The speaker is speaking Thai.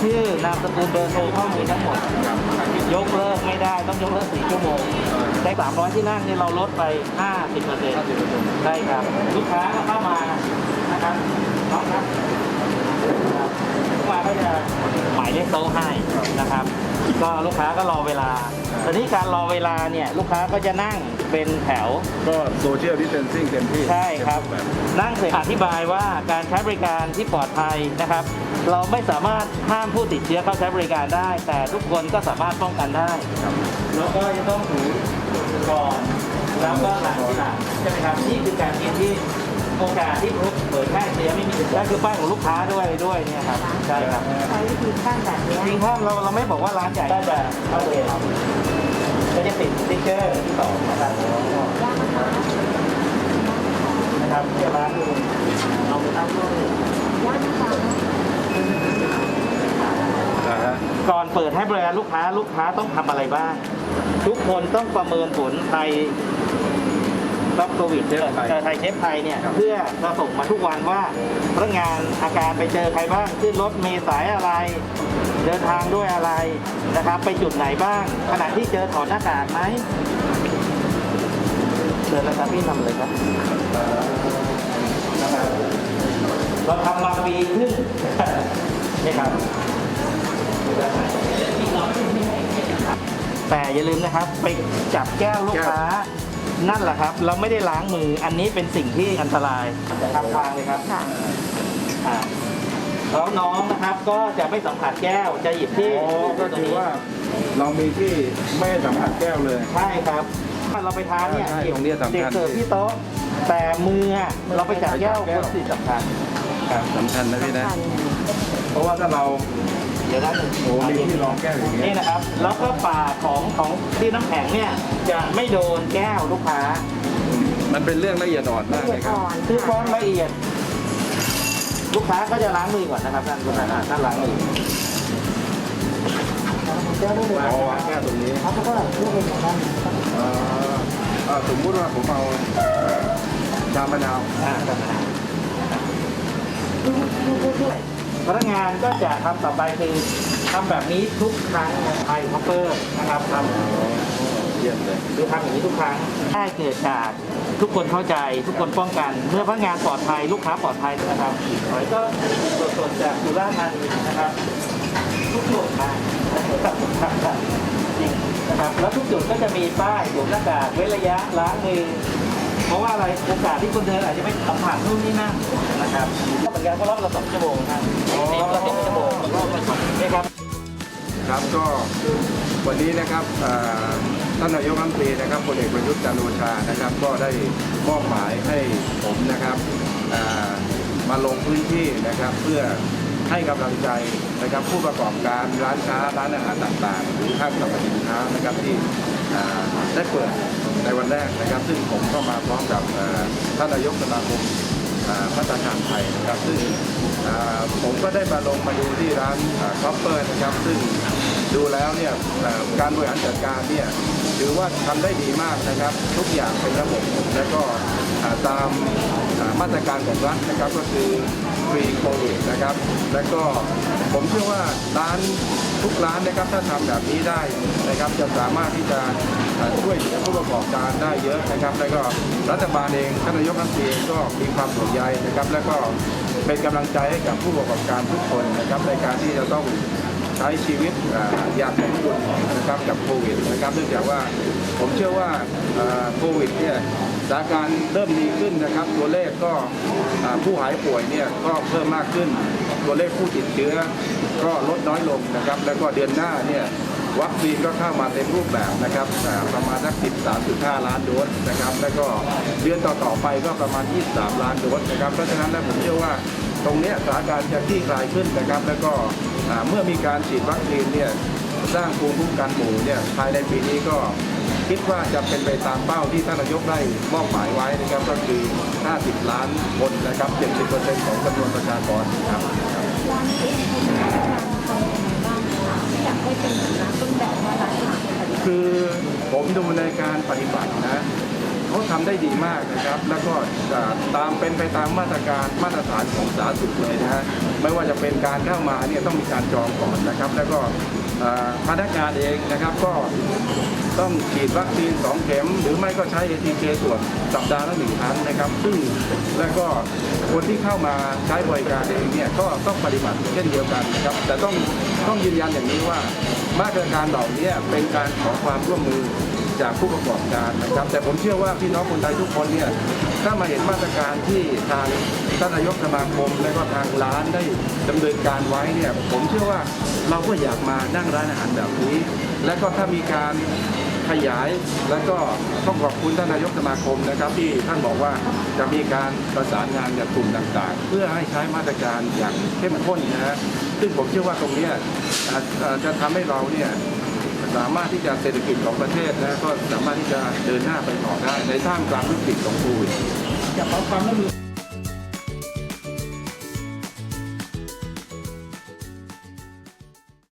ชื่อนามสกุลเบอร์โทรข้อมูลทั้งหมด ยกเลิกไม่ได้ต้องยกเลิกสี่ชั่วโมงแต่สามร้อยที่นั่งเนี่ยเราลดไปห้าสิบเปอร์เซ็นต์ใช่ครับ ลูกค้าก็เข้ามานะครับน้องครับครับลูกค้าก็จะหมายเลขโต๊ะให้นะครับ ก็ลูกค้าก็รอเวลาแต่นี้การรอเวลาเนี่ยลูกค้าก็จะนั่งเป็นแถว ก็โซเชียลดิสเทนซิ่งเต็มที่ใช่ครับเต็มรูปแบบนั่งเสร็จอธิบายว่าการใช้บริการที่ปลอดภัยนะครับ เราไม่สามารถห้ามผู้ติดเชื้อเข้าใช้บริการได้ แต่ทุกคนก็สามารถป้องกันได้ครับแล้วก็จะต้องถือก่อนแล้วก็หลังที่หลังใช่ไหมครับนี่คือการกินที่โอกาสที่เปิดแพร่เชื้อไม่มีนั่นคือป้ายของลูกค้าด้วยด้วยเนี่ยครับใช่ครับใช้วิธีขั้นแบบเนี้ยจริงๆถ้าเราเราไม่บอกว่าร้านใหญ่ก็จะเอาเลยก็จะติดสติ๊กเกอร์ที่สองนะครับยากนะคะนะครับเดี๋ยวร้านดูเอาไปตั้งด้วยยากนะคะนะฮะก่อนเปิดให้บริการลูกค้าลูกค้าต้องทำอะไรบ้าง ทุกคนต้องประเมินผลไทย รับโควิดเชื้อไทยเช็คไทยเนี่ยเพื่อจะส่งมาทุกวันว่าพนักงานอาการไปเจอใครบ้างขึ้นรถเมล์สายอะไร เดินทางด้วยอะไรนะครับ ไปจุดไหนบ้าง ขณะที่เจอถอดหน้ากากไหมเชิญนะครับพี่นำเลยครับนะครับเราทำมาปีครึ่งนี่ครับแต่อย่าลืมนะครับ ไปจับแก้วลูกค้า นั่นแหละครับ เราไม่ได้ล้างมืออันนี้เป็นสิ่งที่อันตรายจะทำทางเลยครับค่ะ อ่าแล้วน้องนะครับก็จะไม่สัมผัสแก้วจะหยิบที่อ๋อก็คือว่าเรามีที่ไม่ให้สัมผัสแก้วเลย ใช่ครับเราไปทานเนี่ยใช่ตรงเนี้ยสำคัญ เด็กเสิร์ฟที่โต๊ะแต่มืออะเราไปจับแก้วคนสิ่งสำคัญครับสำคัญนะพี่นะสำคัญเพราะว่าถ้าเรา เดี๋ยวนะโอ้มีที่รองแก้วอย่างเงี้นี่ยนะครับ แล้วก็ปากของของที่น้ำแข็งเนี่ยจะไม่โดนแก้วลูกค้า มันเป็นเรื่องละเอียดอ่อนมากละเลเอียดยครับอ่อนคือความละเอียด ลูกค้าก็จะล้างมือก่อนนะครับท่านคุณอาท่านล้างมือเจ้าได้เลยเอาวางแก้วตรงนี้เขาก็ลูกเป็นอย่างนั้นอ่าอ่าสมมุติว่าผมเอาเอ่อชามะนาวอ่าท่านนะ พนักงานก็จะทำต่อไปคือทำแบบนี้ทุกครั้งไทยคอปเปอร์นะครับทำเยี่ยมเลยคือทำอย่างนี้ทุกครั้งได้เกิดจากทุกคนเข้าใจทุกคนป้องกัน เมื่อพนักงานปลอดภัยลูกค้าปลอดภัยนะครับหอยก็สดๆจากสุราษฎร์ธานีนะครับทุกจุดนะจริงนะครับแล้วทุกจุดก็จะมีป้ายสวมหน้ากากเว้นระยะล้างมือ เพราะว่าอะไรโอกาสที่คนเดินอาจจะไม่สัมผัสนู่นนี่นั่นนะครับก็เหมือนกันก็รอบละสองชั่วโมงครับรอบละสองชั่วโมงรอบละสองนี่ครับครับก็วันนี้นะครับท่านนายกรัฐมนตรีนะครับพลเอกประยุทธ์จันโอชานะครับ ก็ได้มอบหมายให้ผมนะครับมาลงพื้นที่นะครับเพื่อ ให้กำลังใจนะครับผู้ประกอบการร้านค้าร้านอาหารต่างๆ หรือห้างสรรพสินค้านะครับที่ได้เปิดในวันแรกนะครับ ซึ่งผมก็มาพร้อมกับท่านนายกสมาคมพัฒนาการไทยนะครับ ซึ่งผมก็ได้มาลงมาดูที่ร้านคอปเปอร์นะครับ ซึ่งดูแล้วเนี่ยการบริหารจัดการเนี่ยถือว่าทำได้ดีมากนะครับ ทุกอย่างเป็นระบบและก็ตามมาตรการของรัฐนะครับก็คือ ฟรีโควิดนะครับ และก็ผมเชื่อว่าร้านทุกร้านนะครับถ้าทำแบบนี้ได้นะครับจะสามารถที่จะช่วยเหลือผู้ประกอบการได้เยอะนะครับ แล้วก็รัฐบาลเองท่านนายกรัฐมนตรีก็มีความห่วงใยนะครับ แล้วก็เป็นกำลังใจให้กับผู้ประกอบการทุกคนนะครับในการที่จะต้องใช้ชีวิตอย่างสมดุลนะครับกับโควิดนะครับเนื่องจากว่าผมเชื่อว่าโควิดเนี่ย สถานการณ์เริ่มดีขึ้นนะครับ ตัวเลขก็ผู้หายป่วยเนี่ยก็เพิ่มมากขึ้น ตัวเลขผู้ติดเชื้อก็ลดน้อยลงนะครับ แล้วก็เดือนหน้าเนี่ยวัคซีนก็เข้ามาเต็มรูปแบบนะครับประมาณสัก13.5 ล้านโดสนะครับ แล้วก็เดือนต่อๆไปก็ประมาณ 23 ล้านโดสนะครับ เพราะฉะนั้นแล้วผมเชื่อว่าตรงนี้สถานการณ์จะคลี่คลายขึ้นนะครับ แล้วก็เมื่อมีการฉีดวัคซีนเนี่ยสร้างภูมิคุ้มกันหมู่เนี่ยภายในปีนี้ก็ คิดว่าจะเป็นไปตามเป้าที่ท่านนายกได้มอบหมายไว้นะครับก็คือ 50 ล้านคนนะครับ70%ของจำนวนประชากรครับร้านเองเขามีการทำยังไงบ้างคะอยากให้เป็นแบบนั้นต้นแบบว่าร้านอาหารเป็นแบบนี้คือผมดูในการปฏิบัตินะ เขาเขาทำได้ดีมากนะครับ แล้วก็ตามเป็นไปตามมาตรการมาตรฐานของสาธารณสุขเลยนะฮะไม่ว่าจะเป็นการเข้ามาเนี่ยต้องมีการจองก่อนนะครับ แล้วก็อ่าพนักงานเองนะครับก็ต้องฉีดวัคซีน 2 เข็ม หรือไม่ก็ใช้ ATK ตรวจสัปดาห์ละหนึ่งครั้งนะครับ ซึ่งแล้วก็คนที่เข้ามาใช้บริการเองเนี่ยก็ต้องปฏิบัติเช่นเดียวกันนะครับ แต่ต้องต้องยืนยันอย่างนี้ว่ามาตรการเหล่านี้เป็นการขอความร่วมมือ จากผู้ประกอบการนะครับ แต่ผมเชื่อว่าพี่น้องคนไทยทุกคนเนี่ยถ้ามาเห็นมาตรการที่ทางท่านนายกสมาคมและก็ทางร้านได้ดำเนินการไว้เนี่ยผมเชื่อว่าเราก็อยากมานั่งร้านอาหารแบบนี้ และก็ถ้ามีการขยายแล้วก็ต้องขอบคุณท่านนายกสมาคมนะครับ ที่ท่านบอกว่าจะมีการประสานงานกับกลุ่มต่างๆ เพื่อให้ใช้มาตรการอย่างเข้มข้นนะฮะซึ่งผมเชื่อว่าตรงนี้จอาจจะทำให้เราเนี่ย สามารถที่จะเศรษฐกิจของประเทศนะก็สามารถที่จะเดินหน้าไปต่อได้ในท่ามกลางวิกฤตของโควิดจะขอความร่วมมือ